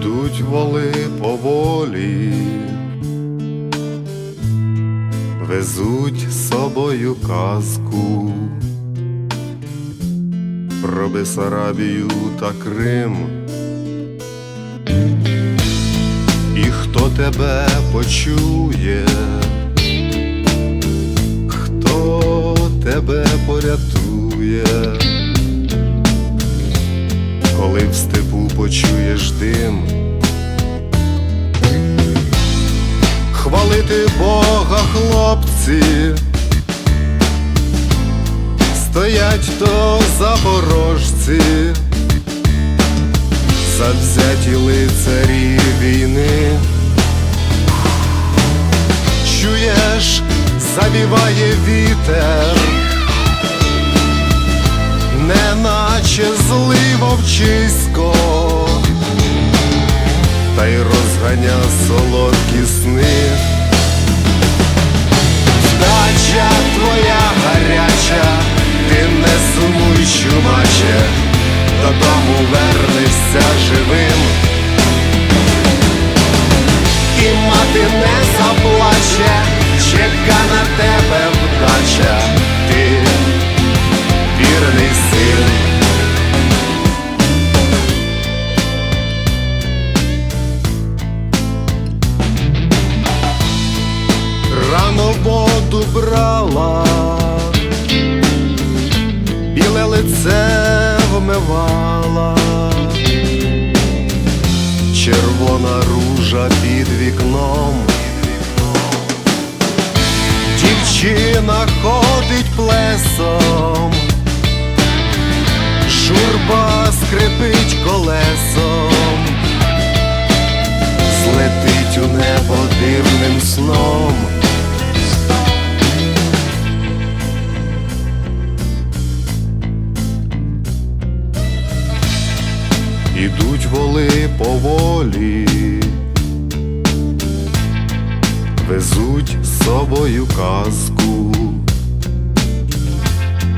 Ідуть воли поволі, везуть з собою казку. Про Бесарабію та Крим. І хто тебе почує, хто тебе порятує, коли в степу почуєш дим. Хвалити Бога, хлопці, стоять то запорожці, завзяті лицарі війни. Чуєш, завіває вітер, неначе злий вовчисько, та й розганя солодкі сни. Рано воду брала, біле лице вмивала, червона ружа під вікном. Дівчина ходить плесом, журба скрипить колесом, злетить у небо дивним сном. Ідуть воли поволі, везуть з собою казку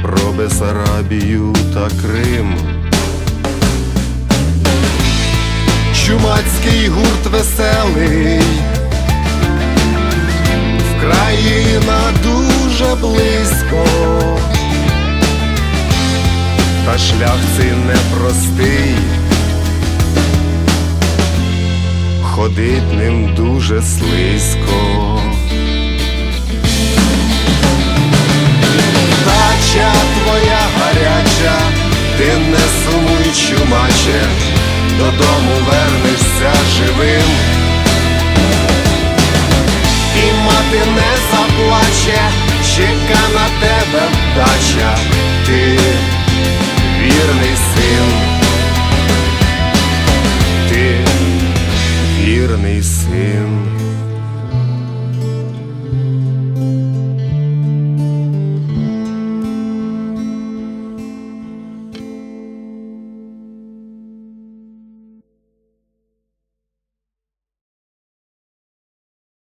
про Бесарабію та Крим. Чумацький гурт веселий, Вкраїна дуже близько, та шлях цей непростий. ходить ним дуже слизько. Дача твоя гаряча, ти не сумуй, чумаче, додому вернешся живим. І мати не Me cedo.